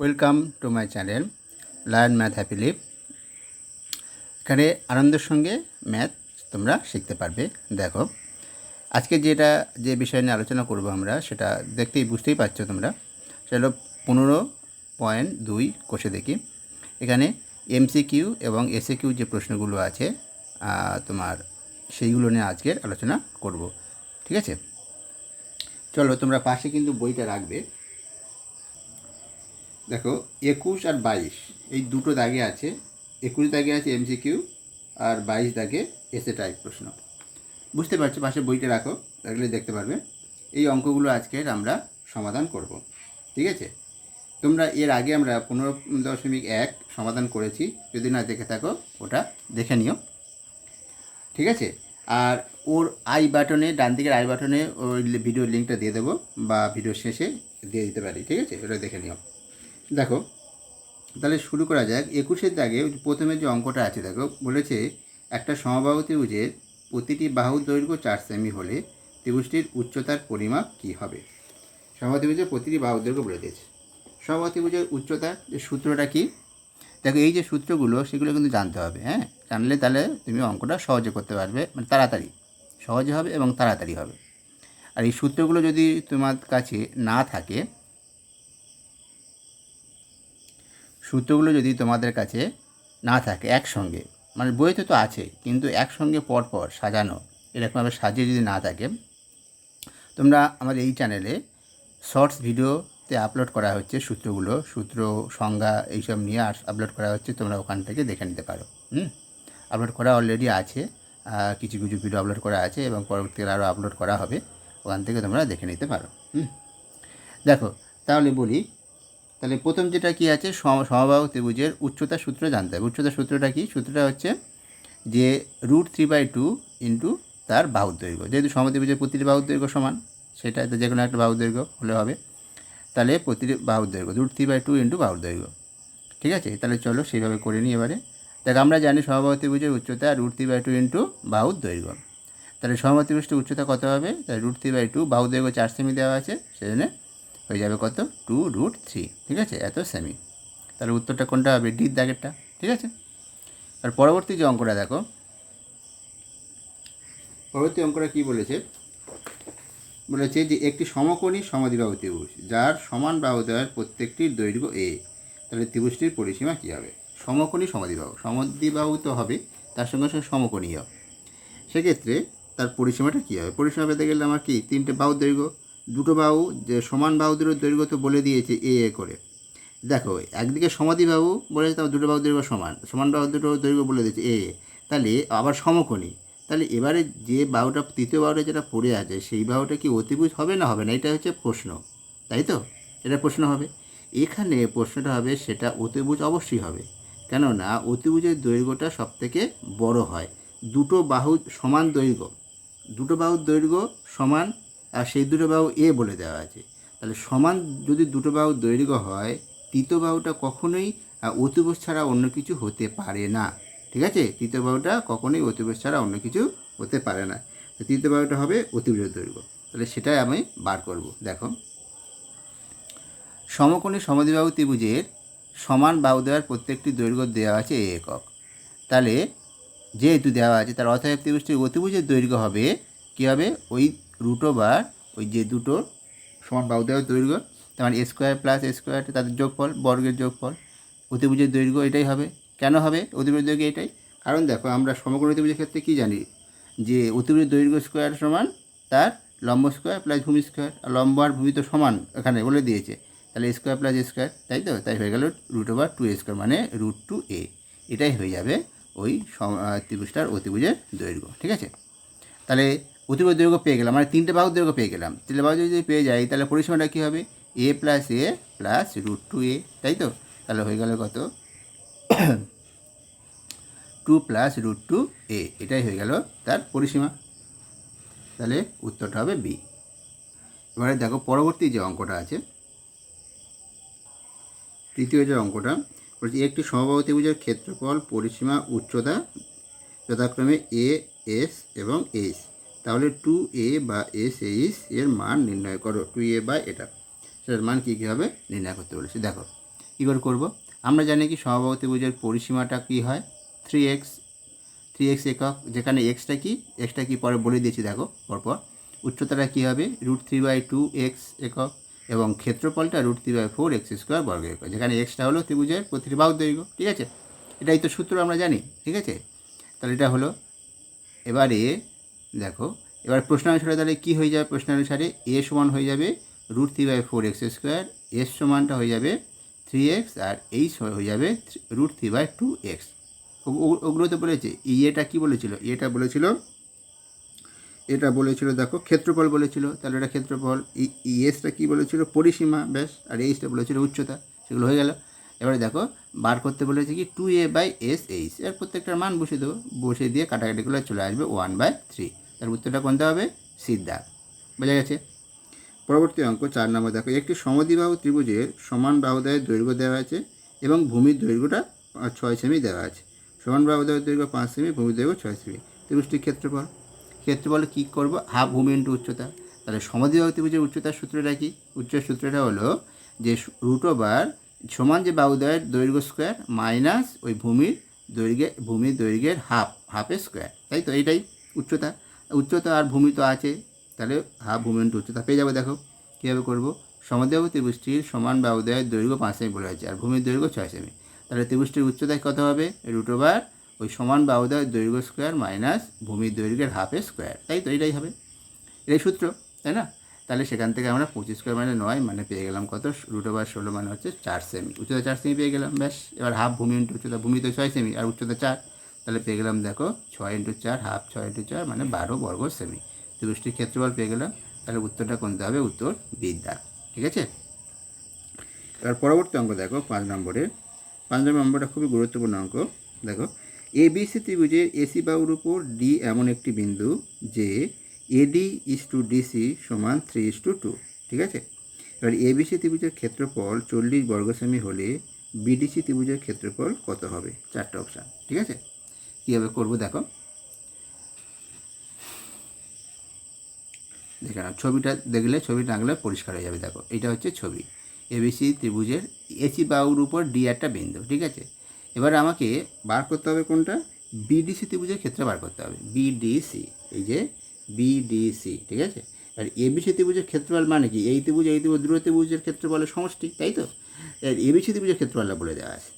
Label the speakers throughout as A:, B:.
A: Welcome to my channel lion math happily এখানে আনন্দের সঙ্গে ম্যাথ তোমরা শিখতে পারবে, দেখো। আজকে যেটা, যে বিষয় নিয়ে আলোচনা করব আমরা, সেটা দেখতেই বুঝতেই পারছ তোমরা। সেটা হলো পনেরো পয়েন্ট দুই কোষে দেখি। এখানে এমসিকিউ এবং এসএ কিউ যে প্রশ্নগুলো আছে তোমার সেইগুলো নিয়ে আজকের আলোচনা করব, ঠিক আছে? চলো, তোমরা পাশে কিন্তু বইটা রাখবে। দেখো, একুশ আর বাইশ, এই দুটো দাগে আছে, একুশ দাগে আছে এমসিকিউ আর বাইশ দাগে এসে টাইপ প্রশ্ন। বুঝতে পারছ, পাশে বইটা রাখো, রাখলে দেখতে পারবে। এই অঙ্কগুলো আজকের আমরা সমাধান করব, ঠিক আছে? তোমরা এর আগে আমরা পনেরো দশমিক এক সমাধান করেছি, যদি না দেখে থাকো, ওটা দেখে নিও, ঠিক আছে? আর ওর আই বাটনে ডান দিকের আই বাটনে ওই ভিডিও লিঙ্কটা দিয়ে দেবো, বা ভিডিও শেষে দিয়ে দিতে পারি, ঠিক আছে? ওটা দেখে নিও। দেখো, তাহলে শুরু করা যাক। একুশের দাগে প্রথমে যে অঙ্কটা আছে, দেখো, বলেছে একটা সমবাহু ত্রিভুজের প্রতিটি বাহু দৈর্ঘ্য চার সেমি হলে ত্রিভুজটির উচ্চতার পরিমাপ কী হবে? সমবাহু প্রতিটি বাহু দৈর্ঘ্য বলে দিয়েছে। সমবাহু ত্রিভুজের উচ্চতার যে সূত্রটা কী? দেখো, এই যে সূত্রগুলো, সেগুলো কিন্তু জানতে হবে হ্যাঁ? জানলে তাহলে তুমি অঙ্কটা সহজে করতে পারবে মানে তাড়াতাড়ি। সহজে হবে এবং তাড়াতাড়ি হবে। আর এই সূত্রগুলো যদি তোমার কাছে না থাকে সূত্রগুলো যদি তোমাদের কাছে না থাকে একসঙ্গে মানে বইতে তো আছে, কিন্তু একসঙ্গে পরপর সাজানো, এরকমভাবে সাজিয়ে যদি না থাকে, তোমরা আমাদের এই চ্যানেলে শর্টস ভিডিওতে আপলোড করা হচ্ছে সূত্রগুলো, সূত্র, সংজ্ঞা এইসব নিয়ে আপলোড করা হচ্ছে, তোমরা ওখান থেকে দেখে নিতে পারো, হুম? আপলোড করা অলরেডি আছে কিছু কিছু ভিডিও আপলোড করা আছে এবং পরবর্তীকালে আরও আপলোড করা হবে, ওখান থেকে তোমরা দেখে নিতে পারো, হুম? দেখো, তাহলে বলি তাহলে প্রথম যেটা কি আছে, সম- সমবাহু ত্রিভুজের উচ্চতা সূত্র জানতে হবে। উচ্চতা সূত্রটা কি? সূত্রটা হচ্ছে যে root three by two into তার বাহুর দৈর্ঘ্য। যেহেতু সমত্রিভুজের প্রতিটি বাহুর দৈর্ঘ্য সমান, সেটা যে কোনো একটা বাহুর দৈর্ঘ্য হলে হবে। তাহলে প্রতিটি বাহুর দৈর্ঘ্য, root three by two into বাহুর দৈর্ঘ্য। ঠিক আছে? তাহলে চলো সেইভাবে করে নিই এবারে। দেখ, আমরা জানি সমবাহু ত্রিভুজের উচ্চতা root three by two into বাহুর দৈর্ঘ্য। তাহলে সমবাহু ত্রিভুজটির উচ্চতা কত হবে? তাহলে রুট থ্রি বাই টু বাহুর দৈর্ঘ্য চার সেমি দেওয়া আছে, সেজন্য হয়ে যাবে কত? টু রুট থ্রি, ঠিক আছে? এত সেমি তাহলে উত্তরটা কোনটা হবে? ডির দাগেরটা, ঠিক আছে? আর পরবর্তী যে অঙ্কটা দেখো, পরবর্তী অঙ্কটা কি বলেছে? বলেছে যে একটি সমকোণী সমাধিবাহু ত্রিভুজ, যার সমান বাহুদ্বয়ের প্রত্যেকটির দৈর্ঘ্য এ তাহলে ত্রিভুজটির পরিসীমা কী হবে? সমকোণী সমাধিবাহু সমাধিবাহু তো হবে, তার সঙ্গে সঙ্গে সমকোণীয়। সেক্ষেত্রে তার পরিসীমাটা কী হবে? পরিসীমা পেতে গেলে আমার কি? তিনটে বাহু দৈর্ঘ্য। দুটো বাহু যে সমান বাহুদের দৈর্ঘ্য তো বলে দিয়েছে এ এ করে। দেখো, একদিকে সমাধি বাহু বলেছে তার দুটো বাহু দৈর্ঘ্য সমান। সমান বাহু দুটো দৈর্ঘ্য বলে দিয়েছে এ। তাহলে আবার সমকোণী। তাহলে এবারে যে বাহুটা, তৃতীয় বাহুটা যেটা পড়ে আছে, সেই বাহুটা কি অতিভুজ হবে না হবে না? এটা হচ্ছে প্রশ্ন। তাই তো? এটা প্রশ্ন হবে। এখানে প্রশ্নটা হবে, সেটা অতিভুজ অবশ্যই হবে। কেননা অতিভুজের দৈর্ঘ্যটা সবথেকে বড় হয়। দুটো বাহু সমান দৈর্ঘ্য। দুটো বাহুর দৈর্ঘ্য সমান আর সেই দুটো বাহু এ বলে দেওয়া আছে। তাহলে সমান যদি দুটো বাহুর দৈর্ঘ্য হয়, তৃতীয় বাহুটা কখনোই অতিভুজ ছাড়া অন্য কিছু হতে পারে না। ঠিক আছে? তৃতীয় বাহুটা কখনোই অতিভুজ ছাড়া অন্য কিছু হতে পারে না। তৃতীয় বাহুটা হবে অতিভুজের দৈর্ঘ্য। তাহলে সেটাই আমি বার করব। দেখো। সমকোণী সমদ্বিবাহু ত্রিভুজের সমান বাহু দেওয়ার প্রত্যেকটি দৈর্ঘ্য দেওয়া আছে এ একক। তাহলে যেহেতু দেওয়া আছে, তার অতএব ত্রিভুজটির অতিভুজের দৈর্ঘ্য হবে কী হবে? ওই রুটো বার ওই যে দুটো সমান বাহু দেওয়ার দৈর্ঘ্য, তার মানে স্কোয়ার প্লাস স্কোয়ার তাদের যোগফল, বর্গের যোগফল, অতিভুজের দৈর্ঘ্য এটাই হবে। কেন হবে? অতিভুজের দৈর্ঘ্য এটাই। কারণ দেখো, আমরা সমগ্র অতিভুজের ক্ষেত্রে কী জানি? যে অতিভুজের দৈর্ঘ্য স্কোয়ার সমান তার লম্ব স্কোয়ার প্লাস ভূমি স্কোয়ার আর লম্ব আর ভূমি তো সমান এখানে বলে দিয়েছে। তাহলে স্কোয়ার প্লাস স্কোয়ার তাই তো? তাই হয়ে গেল রুট ওভার টু স্কোয়ার মানে রুট টু এ এটাই হয়ে যাবে ওই ত্রিভুজটার অতিভুজের দৈর্ঘ্য, ঠিক আছে? তাহলে অতিভুজ দৈর্ঘ্য পেয়ে গেলাম মানে তিনটে বাহুর দৈর্ঘ্য পেয়ে গেলাম। তিনটে বাহু যদি পেয়ে যাই, তাহলে পরিসীমাটা কী হবে? A plus A plus root two A তাই তো? তাহলে হয়ে গেল কত? Two plus root two A এটাই হয়ে গেল তার পরিসীমা। তাহলে উত্তরটা হবে বি এবারে দেখো পরবর্তী যে অঙ্কটা আছে, তৃতীয় যে অঙ্কটা, বলছি একটি সমবাহু ত্রিভুজের ক্ষেত্রফল, পরিসীমা, উচ্চতা, যথাক্রমে এ এস এবং এস তাহলে টু এ বা এস এইচ এর মান নির্ণয় করো টু এ বা এটা। সেটার মান কী কী হবে? নির্ণয় করতে বলেছি। দেখো, কী করে করব? আমরা জানি কি সমবাহু ত্রিভুজের পরিসীমাটা কী হয়? থ্রি এক্স থ্রি এক্স একক, যেখানে এক্সটা কি? এক্সটা কি পরে বলে দিয়েছি, দেখো, পরপর। উচ্চতাটা কী হবে? Root three by two x একক এবং ক্ষেত্রফলটা root three by four x square বর্গ একক। যেখানে এক্সটা হলো ত্রিভুজের প্রতিটি বাহু দৈর্ঘ্য, ঠিক আছে? এটাই তো সূত্র আমরা জানি, ঠিক আছে? তাহলে এটা হলো, এবারে দেখো, এবার প্রশ্নানুসারে তাহলে কী হয়ে যাবে? প্রশ্নানুসারে এ সমান হয়ে যাবে root three by four x square S সমানটা হয়ে যাবে থ্রি এক্স আর এইচ হয়ে যাবে root three by two x ওগুলো তো বলেছে ইয়েটা কী বলেছিল? ইয়েটা বলেছিল এটা বলেছিল, দেখো, ক্ষেত্রফল বলেছিল, তাহলে এটা ক্ষেত্রফল। ইএসটা কী বলেছিল? পরিসীমা, ব্যাস, আর এইচটা বলেছিল উচ্চতা, সেগুলো হয়ে গেল। এবারে দেখো, বার করতে বলেছে কি? Two A by S H এর প্রত্যেকটার মান বসিয়ে দেবো, বসিয়ে দিয়ে কাটাকাটিগুলো চলে আসবে ওয়ান বাই থ্রি তার উত্তরটা কোনটা হবে? সিদ্ধা বোঝা গেছে? পরবর্তী অঙ্ক চার নম্বর দেখো, একটি সমদ্বিবাহু ত্রিভুজের সমান বাহুদায়ের দৈর্ঘ্য দেওয়া আছে এবং ভূমির দৈর্ঘ্যটা ছয় সেমি দেওয়া আছে সমান বাহুদায়ের দৈর্ঘ্য পাঁচ সেমি, ভূমির দৈর্ঘ্য ছয় সেমি। ত্রিভুজটির ক্ষেত্রফল? ক্ষেত্রফলে কী করব? হাফ ভূমি ইন্টু উচ্চতা। তাহলে সমদ্বিবাহু ত্রিভুজের উচ্চতার সূত্রটা কি? উচ্চ সূত্রটা হলো যে রুট ওভার সমান যে বাহুদয়ের দৈর্ঘ্য স্কোয়ার মাইনাস ওই ভূমির দৈর্ঘ্যে, ভূমির দৈর্ঘ্যের হাফ, হাফের স্কোয়ার। তাই তো? এইটাই উচ্চতা। উচ্চতা আর ভূমি তো আছে, তাহলে হাফ ভূমি উচ্চতা পেয়ে যাব, দেখো। কীভাবে করব? সমদ্বিবাহু ত্রিভুজটির সমান বাহুদয়ের দৈর্ঘ্য পাঁচ সেমি বলে আছে আর ভূমির দৈর্ঘ্য ছয় সেমি। তাহলে ত্রিভুজটির উচ্চতায় কত হবে? রুট ওভার ওই সমান বাহুদয়ের দৈর্ঘ্য স্কোয়ার মাইনাস ভূমির দৈর্ঘ্যের হাফের স্কোয়ার, তাই তো? এটাই হবে। এটাই সূত্র, তাই না? তাহলে সেখান থেকে আমরা পঁচিশ স্কোয়ার মানে নয় মানে পেয়ে গেলাম কত? রুট ওভার ষোলো মানে হচ্ছে চার সেমি, উচ্চতা চার সেমি পেয়ে গেলাম, ব্যাস। এবার হাফ ভূমি উচ্চতা, ভূমি তো ছয় সেমি, আর উচ্চতা চার। তাহলে পেয়ে গেলাম দেখো ছয় ইন্টু চার, হাফ ছয় ইন্টু চার মানে বারো বর্গ সেমি। ত্রিভুজটির ক্ষেত্রফল পেয়ে গেলাম। তাহলে উত্তরটা কোনতে হবে? উত্তর বিদ্যা। ঠিক আছে? এবার পরবর্তী অঙ্ক দেখো, পাঁচ নম্বরে পাঁচ নম্বর অঙ্কটা খুবই গুরুত্বপূর্ণ অঙ্ক। দেখো, এ বিসি ত্রিভুজের এসি বাহুর উপর ডি এমন একটি বিন্দু যে এডি ইস টু ডিসি সমান three is to two. Two আছে? এবার এবিসি ত্রিভুজের ক্ষেত্রফল চল্লিশ বর্গ সেমি হলে বিডিসি ত্রিভুজের ক্ষেত্রফল কত হবে? চারটা অপশান। ঠিক আছে? কীভাবে করব দেখো। দেখে নাও, ছবিটা দেখলে ছবিটা আঁকলে পরিষ্কার হয়ে যাবে, দেখো। এটা হচ্ছে ছবি। এবিসি ত্রিভুজের এসি বাহুর উপর ডি একটা বিন্দু, ঠিক আছে? এবার আমাকে বার করতে হবে কোনটা? বিডিসি ত্রিভুজের ক্ষেত্রে বার করতে হবে। বিডিসি এই যে বিডিসি ঠিক আছে? আর এবিসি ত্রিভুজের ক্ষেত্রফল মানে কি? এই ত্রিভুজ এই ত্রিভুজ, দূর ত্রিভুজের ক্ষেত্রফলের সমষ্টি, তাই তো? এবিসি ত্রিভুজের ক্ষেত্রফলটা বলে দেওয়া আছে।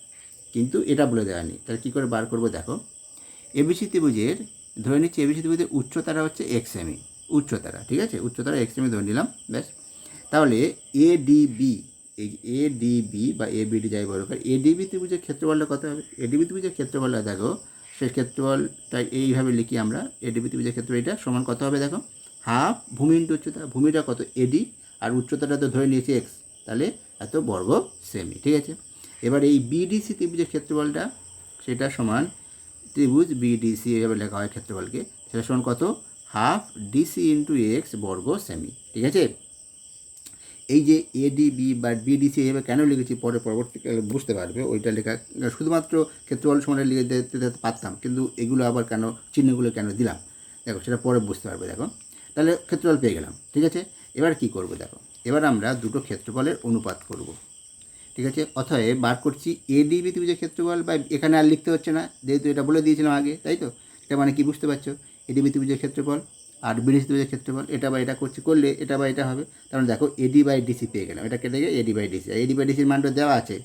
A: কিন্তু এটা বলে দেওয়া নেই। তাহলে কী করে বার করব দেখো? এবিসি ত্রিভুজের, ধরে নিচ্ছি এবিসি ত্রিভুজের উচ্চতারা হচ্ছে এক্স এমি উচ্চতারা ঠিক আছে? উচ্চতারা এক্স এমি ধরে নিলাম, ব্যাস। তাহলে এডিবি এই এডিবি বা এ এবিডি যাই বলো এডিবি ত্রিভুজের ক্ষেত্রফলটা কত হবে? এডিবি ত্রিভুজের ক্ষেত্রফলটা দেখো, সেই ক্ষেত্রফলটা এইভাবে লিখি আমরা এডিবি ত্রিভুজের ক্ষেত্রে এটা, সমান কত হবে দেখো? হাফ, ভূমি ইন্টু উচ্চতা, ভূমিটা কত? এডি আর উচ্চতাটা তো ধরে নিয়েছি এক্স তাহলে এত বর্গ সেমি ঠিক আছে? এবার এই বিডিসি ত্রিভুজের ক্ষেত্রফলটা, সেটা সমান ত্রিভুজ বিডিসি এভাবে লেখা হয় ক্ষেত্রফলকে সেটা সমান কত? হাফ ডিসি ইন্টু এক্স বর্গ সেমি, ঠিক আছে? এই যে এডিবি বা বিডিসি এভাবে কেন লিখেছি? পরে পরবর্তীকালে বুঝতে পারবে, ওইটা লেখা, শুধুমাত্র ক্ষেত্রফল সমানে লিখে দিতে পারতাম, কিন্তু এগুলো আবার কেন, চিহ্নগুলো কেন দিলাম? দেখো, সেটা পরে বুঝতে পারবে, দেখো। তাহলে ক্ষেত্রফল পেয়ে গেলাম, ঠিক আছে? এবার কি করব, দেখো? এবার আমরা দুটো ক্ষেত্রফলের অনুপাত করব। ঠিক আছে? অথবা বার করছি এডিবি ত্রিভুজের ক্ষেত্রফল বা এখানে আর লিখতে হচ্ছে না, যেহেতু এটা বলে দিয়েছিলাম আগে, তাই তো? এটা মানে কি বুঝতে পারছ? এডিবি ত্রিভুজের ক্ষেত্রফল আর বিডিসি ত্রিভুজের ক্ষেত্রফল, এটা বা এটা করছি, করলে এটা বা এটা হবে। তাহলে দেখো এডি বাই ডিসি পেয়ে গেলাম। এটা কেটে গিয়ে AD by DC AD by ডিসির মানটা দেওয়া আছে।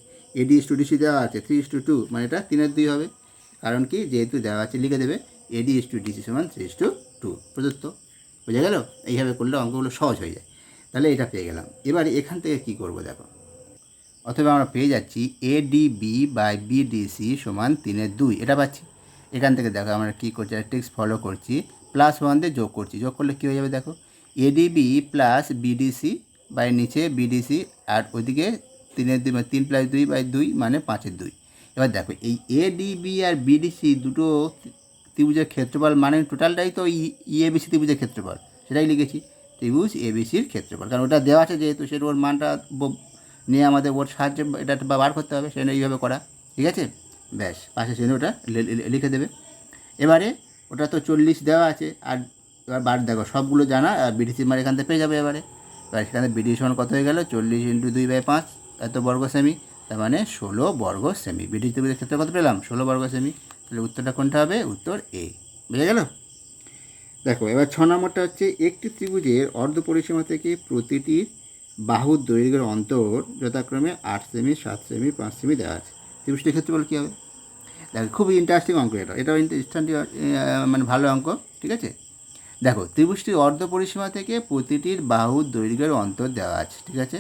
A: এডি ইস টু ডিসি দেওয়া আছে থ্রি ইস টু টু মানে এটা তিনের দুই হবে। কারণ কি? যেহেতু দেওয়া আছে, লিখে দেবে এডি ইস টু ডিসি সমান থ্রি ইস টু টু প্রদত্ত। বোঝা গেল? এইভাবে করলে অঙ্কগুলো সহজ হয়ে যায়। তাহলে এটা পেয়ে গেলাম। এবার এখান থেকে কি করব দেখো? অথবা আমরা পেয়ে যাচ্ছি এডিবি বাই বিডিসি সমান তিনের দুই। এটা পাচ্ছি। এখান থেকে দেখো আমরা কী করছি ট্রিক্স ফলো করছি প্লাস ওয়ান দিয়ে যোগ করছি। যোগ করলে কী হয়ে যাবে দেখো? এডিবি প্লাস বিডিসি বাই নিচে বিডিসি আর ওইদিকে তিনের দুই মানে তিন প্লাস দুই বাই দুই মানে পাঁচের দুই। এবার দেখো, এই এডিবি আর বিডিসি দুটো ত্রিভুজের ক্ষেত্রফল মানে টোটালটাই তো ইএবিসি ত্রিভুজের ক্ষেত্রফল। সেটাই লিখেছি। ত্রিভুজ এবিসির ক্ষেত্রফল। কারণ ওটা দেওয়া আছে যেহেতু সেটা ওর মানটা ব- নিয়ে আমাদের ওর সাহায্যে, এটা বার করতে হবে সেটা এইভাবে করা, ঠিক আছে? ব্যাস, পাশে চিহ্ন ওটা লিখে দেবে। এবারে ওটা তো চল্লিশ দেওয়া আছে, আর এবার বার দেখো, সবগুলো জানা, আর বিডিসি মার এখান থেকে পেয়ে যাবে এবারে। এবার সেখানে বিডিসি সমান কত হয়ে গেল? চল্লিশ ইন্টু দুই বাই পাঁচ, এত বর্গ সেমি, তার মানে ষোলো বর্গ সেমি। বিডি ত্রিভুজের ক্ষেত্রে কত পেলাম? ষোলো বর্গ সেমি। তাহলে উত্তরটা কোনটা হবে? উত্তর এ বুঝে গেল? দেখো, এবার ছ নম্বরটা হচ্ছে, একটি ত্রিভুজের অর্ধ পরিসীমা থেকে প্রতিটির বাহুর দৈর্ঘ্যের অন্তর যথাক্রমে আট সেমি, সাত সেমি, পাঁচ সেমি দেওয়া আছে। ত্রিভুজটির ক্ষেত্রে বল কী হবে? দেখো খুবই ইন্টারেস্টিং অঙ্ক এটা। এটাও ইন্টারেস্টিং মানে ভালো অঙ্ক, ঠিক আছে? দেখো, ত্রিভুজটির অর্ধ পরিসীমা থেকে প্রতিটির বাহুর দৈর্ঘ্যের অন্তর দেওয়া আছে, ঠিক আছে?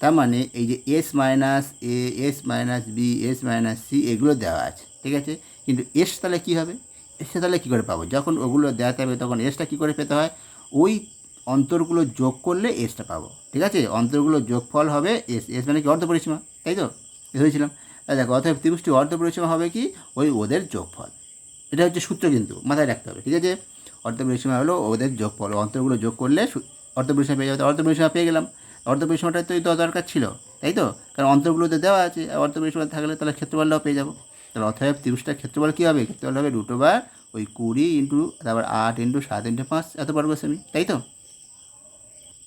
A: তার মানে এই যে S minus A S minus B S minus C এগুলো দেওয়া আছে, ঠিক আছে? কিন্তু এস তাহলে কী হবে? এসে তাহলে কী করে পাবো? যখন ওগুলো দেওয়াতে হবে, তখন এসটা কী করে পেতে হয়? ওই অন্তরগুলো যোগ করলে এসটা পাবো। ঠিক আছে? অন্তরগুলো যোগফল হবে এস এস মানে কি? অর্ধ পরিসীমা। তাই তো? ভেবেছিলাম তাই দেখো অর্থাৎ ত্রিভুজটি অর্ধ পরিসীমা হবে কি? ওই ওদের যোগফল। এটা হচ্ছে সূত্র কিন্তু, মাথায় রাখতে হবে। ঠিক আছে? অর্ধ পরিসীমা হলো ওদের যোগফল। অন্তরগুলো যোগ করলে অর্ধ পরিসীমা পেয়ে যাবে। অর্ধ পরিসীমা পেয়ে গেলাম। অর্ধ পরিসীমাটাই তো দরকার ছিল। তাই তো? কারণ অন্তরগুলোতে দেওয়া আছে। অর্ধ পরিসীমা থাকলে তাহলে ক্ষেত্রফলটাও পেয়ে যাব। তাহলে অতএব ত্রিভুজটার ক্ষেত্রফল কী হবে? ক্ষেত্রফল হবে রুট ওভার ওই কুড়ি ইন্টু তারপর আট ইন্টু সাত ইন্টু পাঁচ, এত বর্গ সেমি তাই তো?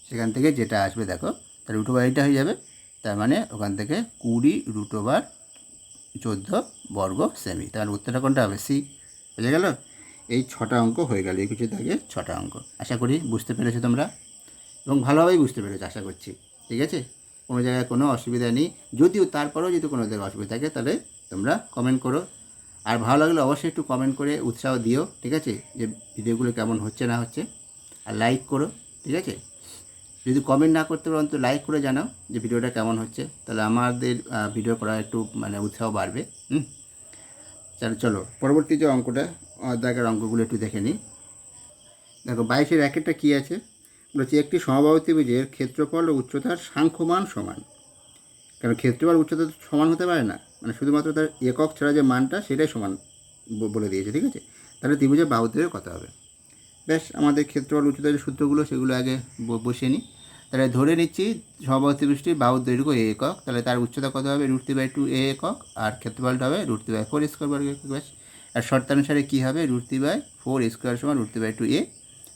A: সেখান থেকে যেটা আসবে, দেখো, তার রুট ওভার এইটা হয়ে যাবে। তার মানে ওখান থেকে কুড়ি রুট ওভার চোদ্দ বর্গ সেমি। তার উত্তরটা কোনটা হবে? সি। বুঝে গেল? এই ছটা অঙ্ক হয়ে গেল, এই কিছু থেকে ছটা অঙ্ক। আশা করি বুঝতে পেরেছ তোমরা? এবং ভালোভাবেই বুঝতে পেরেছ, আশা করছি। ঠিক আছে? কোনো জায়গায় কোনো অসুবিধা নেই। যদিও তারপরেও যদি কোনো জায়গায় অসুবিধা থাকে, তাহলে তোমরা কমেন্ট করো। আর ভালো লাগলে অবশ্যই একটু কমেন্ট করে উৎসাহ দিও, ঠিক আছে? যে ভিডিওগুলো কেমন হচ্ছে, না হচ্ছে। আর লাইক করো, ঠিক আছে? যদি কমেন্ট না করতে পারো, অন্তত লাইক করে জানাও যে ভিডিওটা কেমন হচ্ছে। তাহলে আমাদের ভিডিও করা একটু মানে উৎসাহ বাড়বে। হুম? চলো চলো, পরবর্তী যে অঙ্কটা দেখার অঙ্কগুলো একটু দেখে নিই। দেখো, বাইশের র্যাকেটটা কী আছে? বলছি, একটি সমবাহু ত্রিভুজের ক্ষেত্রফল ও উচ্চতার সাংখ্যমান সমান। কারণ ক্ষেত্রফল, উচ্চতা তো সমান হতে পারে না। মানে শুধুমাত্র তার একক ছাড়া যে মানটা, সেটাই সমান বলে দিয়েছে, ঠিক আছে? তাহলে ত্রিভুজের বাহু দৈর্ঘ্য কত হবে। বেশ, আমাদের ক্ষেত্রফল উচ্চতার সূত্রগুলো, সেগুলো আগে বসিয়ে নিই। তাহলে ধরে নিচ্ছি ত্রিভুজটির বাহুর দৈর্ঘ্য এ একক। তাহলে তার উচ্চতা কত হবে? Root three by two A একক। আর ক্ষেত্রফলটা হবে root three by four square বর্গ একক। ব্যাস আর শর্তানুসারে কী হবে? Root three by four square সমান root three by two A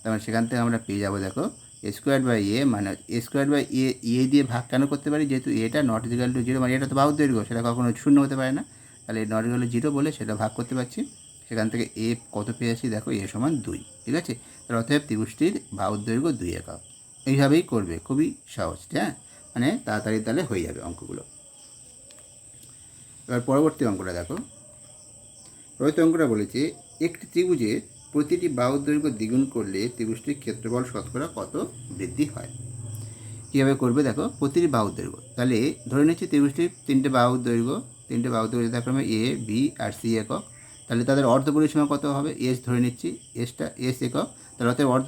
A: তার মানে সেখান থেকে আমরা পেয়ে যাব, দেখো এ স্কোয়ার বাই এ মানে এ স্কোয়ার বাই এ এ দিয়ে ভাগ কেন করতে পারি? যেহেতু এটা নট ইজিক্যাল টু জিরো মানে এটা তো বাহুর দৈর্ঘ্য সেটা কখনো শূন্য হতে পারে না। তাহলে নট ইজিক্যাল টু জিরো বলে সেটা ভাগ করতে পারছি। সেখান থেকে এ কত পেয়েছি? দেখো এ সমান দুই, ঠিক আছে? তাহলে অতএব ত্রিভুজটির বাহুর দৈর্ঘ্য দুই একক। এইভাবেই করবে, খুবই সহজ হ্যাঁ মানে তাড়াতাড়ি তাহলে হয়ে যাবে অঙ্কগুলো। এবার পরবর্তী অঙ্কটা দেখো। পরবর্তী অঙ্কটা বলেছে, একটি ত্রিভুজে প্রতিটি বাহুর দৈর্ঘ্য দ্বিগুণ করলে ত্রিভুজটির ক্ষেত্রফল শতকরা কত বৃদ্ধি হয়? কীভাবে করবে দেখো? প্রতিটি বাহুর দৈর্ঘ্য। তাহলে ধরে নিচ্ছি ত্রিভুজটির তিনটে বাহুর দৈর্ঘ্য। তিনটে বাহুর দৈর্ঘ্য যথাক্রমে এ বি আর সি একক। তাহলে তাদের অর্ধ পরিসীমা কত হবে? এস ধরে নিচ্ছি। এসটা এস একক। তাহলে অতএব অর্ধ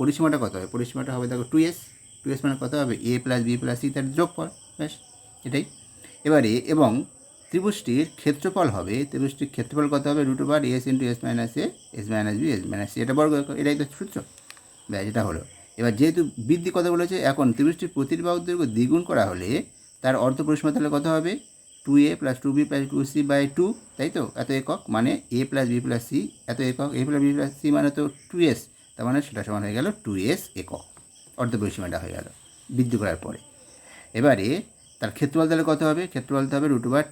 A: পরিসীমাটা কত হবে? পরিসীমাটা হবে দেখো টু এস টু এস মানে কত হবে? A plus B plus C তার যোগফল। ব্যাস, এটাই। এবারে, এবং ত্রিভুজটির ক্ষেত্রফল হবে, ত্রিভুজটির ক্ষেত্রফল কত হবে? Root over S into S minus A S minus B S minus C এটা বর্গ এটাই তো সূত্র। ব্যাস, এটা হলো। এবার যেহেতু বৃদ্ধি কথা বলেছে, এখন ত্রিভুজটির প্রতিটি দৈর্ঘ্য দ্বিগুণ করা হলে তার অর্ধ পরিসীমা তাহলে কত হবে? Two A plus two B plus two C by two তাই তো এত একক মানে A plus B plus C এত একক A plus B plus C মানে তো টু এস তার মানে সেটা সমান হয়ে গেল টু এস একক। অর্ধ পরিসীমাটা হয়ে গেল বৃদ্ধি করার পরে। এবারে তার ক্ষেত্রফল তাহলে কত হবে? ক্ষেত্রফল হবে root over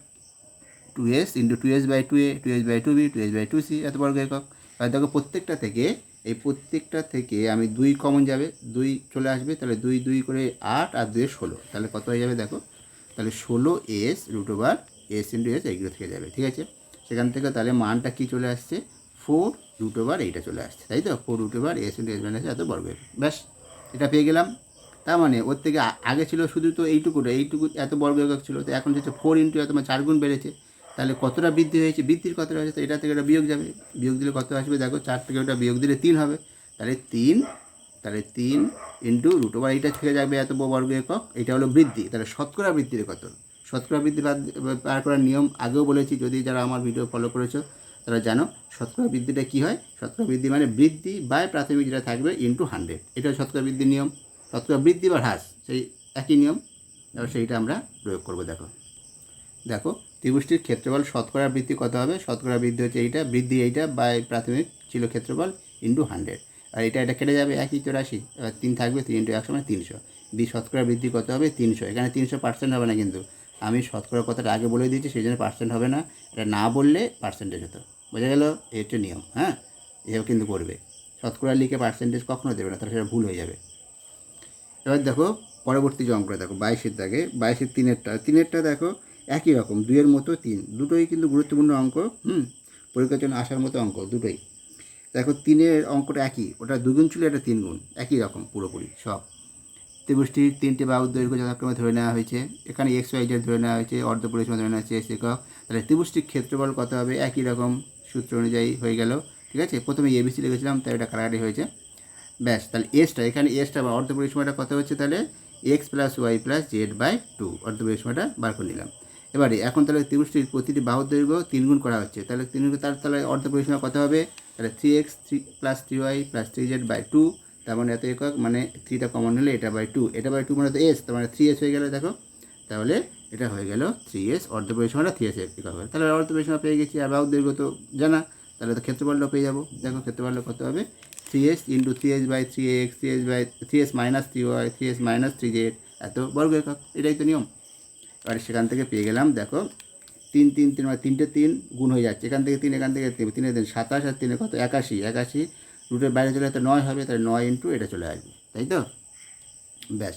A: two S into two S by two A two S by two B two S by two C এত বর্গ একক। আর দেখো প্রত্যেকটা থেকে, এই প্রত্যেকটা থেকে আমি দুই কমন যাবে, দুই চলে আসবে, তাহলে দুই দুই করে আট আর দুই ষোলো, তাহলে কত হয়ে যাবে দেখো? তাহলে ষোলো S root over S into S এইগুলো থেকে যাবে, ঠিক আছে? সেখান থেকে তাহলে মানটা কি চলে আসছে? ফোর রুট ওভার এইটা চলে আসছে, তাই তো? Four root over S into S minus এত বর্গ ব্যাস, এটা পেয়ে গেলাম। তার মানে ওর থেকে আগে ছিল শুধু তো এইটুকুটা, এইটুকু এত বর্গ একক ছিল, তো এখন হচ্ছে ফোর ইন্টু এত চার গুণ বেড়েছে, তাহলে কতটা বৃদ্ধি হয়েছে? বৃদ্ধির কতটা হয়েছে? তো এটা থেকে এটা বিয়োগ যাবে। বিয়োগ দিলে কত আসবে? দেখো, চার থেকে ওটা বিয়োগ দিলে তিন হবে। তাহলে তিন তাহলে তিন ইন্টু রুট ওভার এইটা থেকে যাবে এত বর্গ একক, এটা হলো বৃদ্ধি। তাহলে শতকরা বৃদ্ধির কত? শতকরা বৃদ্ধি বাদ পার করার নিয়ম আগেও বলেছি, যদি যারা আমার ভিডিও ফলো করেছ, তারা জানো শতকরা বৃদ্ধিটা কী হয়? শতকরা বৃদ্ধি মানে বৃদ্ধি বাই প্রাথমিক যেটা থাকবে ইন্টু হান্ড্রেড এটা শতকরা বৃদ্ধির নিয়ম। শতকরা বৃদ্ধি বা হ্রাস, সেই একই নিয়ম। এবার সেইটা আমরা প্রয়োগ করব, দেখো। দেখো, ত্রিভুজটির ক্ষেত্রফল শতকরা বৃদ্ধি কত হবে? শতকরা বৃদ্ধি হচ্ছে এইটা, বৃদ্ধি এইটা বাই প্রাথমিক ছিল ক্ষেত্রফল ইন্টু হান্ড্রেড আর এটা এটা কেটে যাবে একই চৌরাশি, এবার তিন থাকবে তিন ইন্টু একশো মানে তিনশো। বি শতকরা বৃদ্ধি কত হবে? তিনশো। এখানে তিনশো পার্সেন্ট হবে না কিন্তু। আমি শতকরা কথাটা আগে বলে দিয়েছি, সেই জন্য পার্সেন্ট হবে না। এটা না বললে পার্সেন্টেজ হতো। বোঝা গেল? এই হচ্ছে নিয়ম হ্যাঁ? এভাবে কিন্তু করবে। শতকরা লিখে পার্সেন্টেজ কখনো দেবে না, তাহলে সেটা ভুল হয়ে যাবে। এবার দেখো, পরবর্তী যে অঙ্কটা, দেখো, বাইশের দাগে। বাইশের তিনেরটা তিনেরটা দেখো, একই রকম, দুইয়ের মতো তিন। দুটোই কিন্তু গুরুত্বপূর্ণ অঙ্ক, হুম? পরীক্ষার জন্য আসার মতো অঙ্ক, দুটোই। দেখো তিনের অঙ্কটা একই, ওটা দুগুণ ছিল, এটা তিন গুণ একই রকম পুরোপুরি সব। ত্রিভুজটির তিনটে বাহুর দৈর্ঘ্য যথাক্রমে ধরে নেওয়া হয়েছে, এখানে এক্স ওয়াই জেড ধরে নেওয়া হয়েছে, অর্ধ পরিসীমা ধরে নেওয়া হয়েছে একক তাহলে ত্রিভুজটির ক্ষেত্রফল কত হবে? একই রকম সূত্র অনুযায়ী হয়ে গেল, ঠিক আছে? প্রথমে এবিসি লিখেছিলাম, তাই এটা কারাকারি হয়েছে। ব্যাস, তাহলে এসটা এখানে এসটা বা অর্ধ পরিসীমাটা কত হচ্ছে তাহলে? X plus y plus z by two অর্ধ পরিসীমাটা বার করে নিলাম। এবারে, এখন তাহলে ত্রিভুজটির প্রতিটি বাহুর দৈর্ঘ্য তিন গুণ করা হচ্ছে, তাহলে তিন গুণ তার তাহলে অর্ধ পরিসীমা কত হবে? তাহলে three x three plus three y plus three z by two তার মানে এত একক মানে থ্রিটা কমন নিলে এটা বাই টু এটা বাই টু মানে তো এস তার মানে থ্রি এস হয়ে গেল, দেখো। তাহলে এটা হয়ে গেল থ্রি এস অর্ধ পরিসীমাটা থ্রি এস একক হবে। তাহলে অর্ধ পরিসীমা পেয়ে গেছি আর দৈর্ঘ্য তো জানা। তাহলে তো ক্ষেত্রফলটা পেয়ে যাব। দেখো ক্ষেত্রফলটা কত হবে? Three S into three S by three x three S by three S minus three y three S minus three z এত বর্গ একক। এটাই তো নিয়ম। এবার সেখান থেকে পেয়ে গেলাম, দেখো তিন তিন তিন মানে তিনটে তিন গুণ হয়ে যাচ্ছে। এখান থেকে তিন, এখান থেকে তিন, তিনের দিন সাতাশ আর তিনে কত? একাশি। একাশি রুটের বাইরে চলে তো নয় হবে, তাহলে নয় ইন্টু এটা চলে আসবে, তাই তো? ব্যাস,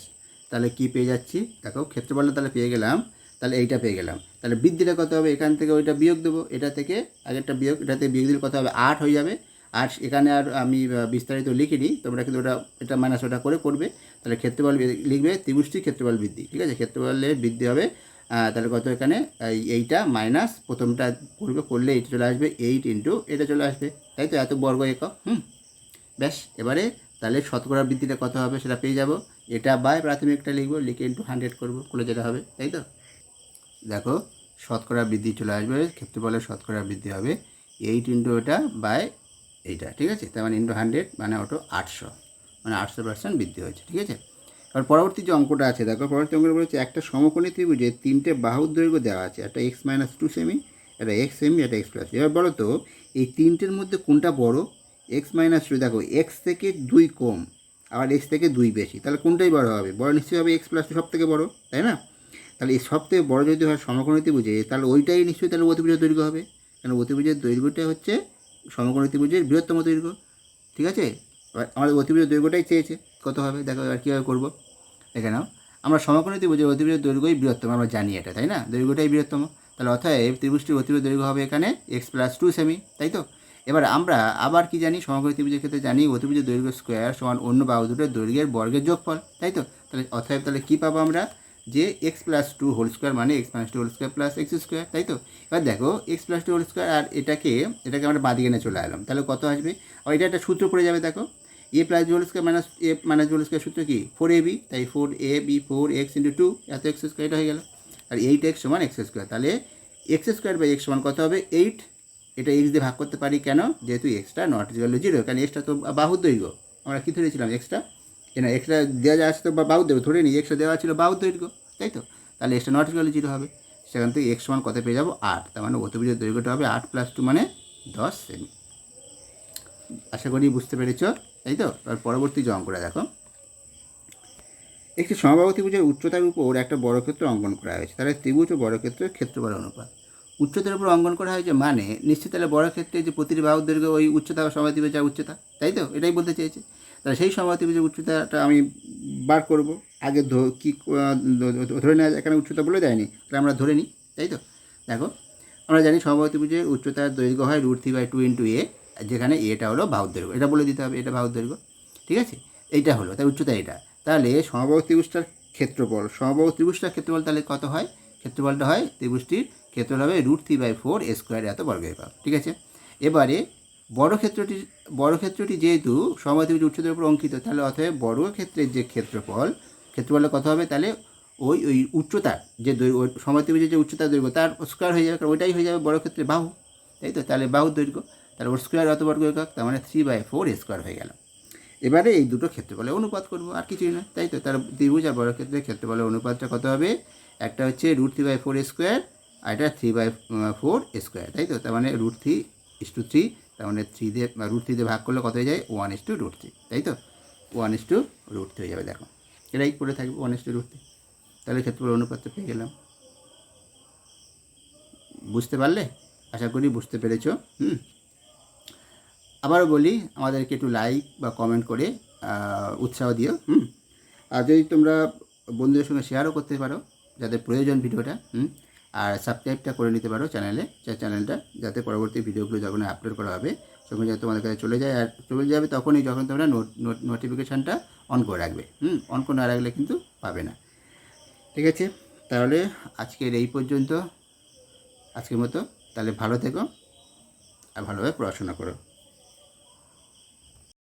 A: তাহলে কি পেয়ে যাচ্ছি? দেখো ক্ষেত্রফলটা তাহলে পেয়ে গেলাম, তাহলে এইটা পেয়ে গেলাম। তাহলে বৃদ্ধিটা কত হবে? এখান থেকে ওইটা বিয়োগ দেবো, এটা থেকে আগেরটা বিয়োগ এটা থেকে বিয়োগ দিলে কত হবে? আট হয়ে যাবে। আর এখানে আর আমি বিস্তারিত লিখিনি, তোমরা কিন্তু ওটা, এটা মাইনাস ওটা করে করবে। তাহলে ক্ষেত্রফল লিখবে ত্রিভুজটি ক্ষেত্রফল বৃদ্ধি, ঠিক আছে? ক্ষেত্রফলের বৃদ্ধি হবে তাহলে কত এখানে? এইটা মাইনাস প্রথমটা করবে, করলে এইটা চলে আসবে এইট ইন্টু এটা চলে আসবে। তাই তো? এত বর্গ একক, হুম? ব্যাস, এবারে তাহলে শতকরা বৃদ্ধিটা কত হবে সেটা পেয়ে যাব। এটা বাই প্রাথমিকটা লিখব, লিখে ইন্টু হান্ড্রেড করব, করলে যেটা হবে, তাই তো? দেখো শতকরা বৃদ্ধি চলে আসবে ক্ষেত্রফলের শতকরা বৃদ্ধি হবে এইট ইন্টু ওটা বাই এইটা, ঠিক আছে? তার মানে ইন্টু হান্ড্রেড মানে ওটো আটশো মানে আটশো পার্সেন্ট বৃদ্ধি হয়েছে, ঠিক আছে? এবার পরবর্তী যে অঙ্কটা আছে, দেখো পরবর্তী অঙ্কটা বলেছে একটা সমকোণী ত্রিভুজে তিনটে বাহুর দৈর্ঘ্য দেওয়া আছে, একটা এক্স মাইনাস টু সেমি একটা এক্স সেমি একটা এক্স প্লাস এবার বলো তো, এই তিনটের মধ্যে কোনটা বড়? এক্স মাইনাস টু দেখো এক্স থেকে দুই কম, আবার এক্স থেকে দুই বেশি, তাহলে কোনটাই বড় হবে? বড় নিশ্চয়ই হবে এক্স প্লাস টু সব থেকে বড়, তাই না? তাহলে এই সব থেকে বড় যদি হয় সমকোণী ত্রিভুজে, তাহলে ওইটাই নিশ্চয়ই তাহলে অতিভুজের দৈর্ঘ্য হবে। কারণ অতিভুজের দৈর্ঘ্যটা হচ্ছে সমকোণী ত্রিভুজের বৃহত্তম দৈর্ঘ্য, ঠিক আছে? আমাদের অতিভুজের দৈর্ঘ্যটাই চেয়েছে। কত হবে? দেখো এবার কীভাবে করব। দেখে নাও। আমরা সমকোণী ত্রিভুজের অতিভুজের দৈর্ঘ্যই বৃহত্তম, আমরা জানি এটা, তাই না? দৈর্ঘ্যটাই বৃহত্তম। তাহলে অতএব ত্রিভুজটির অতিভুজ দৈর্ঘ্য হবে এখানে এক্স প্লাস টু সেমি তাই তো? এবার আমরা আবার কি জানি? সমকোণী ত্রিভুজের ক্ষেত্রে জানি অতিভুজের দৈর্ঘ্য স্কোয়ার সমান অন্য বাহু দুটোর দৈর্ঘ্যের বর্গের যোগফল, তাই তো? তাহলে অতএব তাহলে কী পাবো আমরা? যে x plus two whole square মানে x plus two whole square plus x square তাই তো? এবার দেখো x plus two whole square আর এটাকে এটাকে আমরা বাদিকে নিয়ে চলে এলাম। তাহলে কত আসবে? আর এটা একটা সূত্র পড়ে যাবে, দেখো। A plus whole square minus A minus whole square সূত্র কি? ফোর এ বি তাই four A B four x into two এত এক্স স্কোয়ার এটা হয়ে গেল। আর এইট এক্স সমান এক্স স্কোয়ার তাহলে এক্স স্কোয়ার বাই এক্স সমান কত হবে? এইট এটা এক্স দিয়ে ভাগ করতে পারি কেন? যেহেতু এক্সটা নট ইজিক্যাল জিরো কারণ এক্সটা তো বাহুর দৈর্ঘ্য। আমরা কী ধরেছিলাম এক্সটা না এক্সটা দেওয়া যাচ্ছে তো বা বাহুর দৈর্ঘ্য, ধরে নিই এক্সটা দেওয়া ছিল বাহুর দৈর্ঘ্য, তাই তো? তাহলে এক্সটা নট ইজিক্যাল জিরো হবে। সেখান থেকে এক্স সমান কত পেয়ে যাব? আট। তার মানে অতিভুজের দৈর্ঘ্যটা হবে আট প্লাস টু মানে দশ সেমি। আশা করি বুঝতে পেরেছ। তাই তো, এবার পরবর্তী যে অঙ্কটা দেখো। একটি সমবাহু ত্রিভুজের উচ্চতার উপর একটা বর্গক্ষেত্র অঙ্কন করা হয়েছে। তাহলে ত্রিভুজ ও বর্গক্ষেত্রের ক্ষেত্রফল অনুপাত। উচ্চতার উপর অঙ্কন করা হয়েছে মানে নিশ্চিত তাহলে বর্গক্ষেত্রে যে প্রতিটি বাহুর দৈর্ঘ্য ওই উচ্চতা বা সমবাহু উচ্চতা, তাই তো? এটাই বলতে চেয়েছে। তাহলে সেই সমবাহু ত্রিভুজের উচ্চতাটা আমি বার করব। আগে কি ধরে নেওয়া এখানে উচ্চতা বলে দেয়নি। তাহলে আমরা ধরে নিই, তাই তো? দেখো, আমরা জানি সমবাহু ত্রিভুজের উচ্চতার দৈর্ঘ্য হয় root three by two into A যেখানে এটা হলো বাহুর দৈর্ঘ্য। এটা বলে দিতে হবে, এটা বাহুর দৈর্ঘ্য। ঠিক আছে? এইটা হলো তাই উচ্চতা এটা তাহলে সমবাহু ত্রিভুজটার ক্ষেত্রফল, সমবাহু ত্রিভুজটার ক্ষেত্রফল তাহলে কত হয়? ক্ষেত্রফলটা হয়, ত্রিভুজটির ক্ষেত্রফল হবে root three by four square এত বর্গ একক ঠিক আছে? এবারে বড় ক্ষেত্রটি বড় ক্ষেত্রটি যেহেতু সমবাহু ত্রিভুজ উচ্চতার উপর অঙ্কিত, তাহলে অতএব বড় ক্ষেত্রের যে ক্ষেত্রফল, ক্ষেত্রফলটা কত হবে? তাহলে ওই ওই উচ্চতার যে সমবাহু ত্রিভুজের যে উচ্চতার দৈর্ঘ্য, তার স্কোয়ার হয়ে যাবে ওইটাই হয়ে যাবে বড় ক্ষেত্রে বাহু। তাই তো? তাহলে বাহুর দৈর্ঘ্য। তাহলে ওর স্কোয়ার অত বর্গ একক, তার মানে থ্রি বাই ফোর স্কোয়ার হয়ে গেল। এবারে এই দুটো ক্ষেত্রফলে অনুপাত করব, আর কিছুই না, তাই তো? তার ত্রিভুজ আর বড় ক্ষেত্রে ক্ষেত্রফলের অনুপাতটা কত হবে? একটা হচ্ছে root three by four square আর এটা থ্রি বাই ফোর স্কোয়ার তাই তো? তার মানে root three is to three তার মানে থ্রি দিয়ে রুট থ্রি দিয়ে ভাগ করলে কত হয়ে যায়? One is to root three তাই তো? One is to root three হয়ে যাবে, দেখো। এটাই করে থাকবে one is to root three তাহলে ক্ষেত্রফলের অনুপাতটা পেয়ে গেলাম। বুঝতে পারলে? আশা করি বুঝতে পেরেছ, হুম? আবারও বলি, আমাদেরকে একটু লাইক বা কমেন্ট করে উৎসাহ দিও, হুম? আর যদি তোমরা বন্ধুদের সঙ্গে শেয়ারও করতে পারো, যাদের প্রয়োজন ভিডিওটা, হুম? আর সাবস্ক্রাইবটা করে নিতে পারো চ্যানেলে চ্যানেলটা যাতে পরবর্তী ভিডিওগুলো যখন আপলোড করা হবে তখন যাতে তোমাদের কাছে চলে যায়, আর চলে যাবে তখনই যখন তোমরা নোটিফিকেশানটা অন করে রাখবে, হুম? অন করে না রাখলে কিন্তু পাবে না। ঠিক আছে? তাহলে আজকের এই পর্যন্ত, আজকের মতো, তাহলে ভালো থেকো, আর ভালোভাবে পড়াশোনা করো।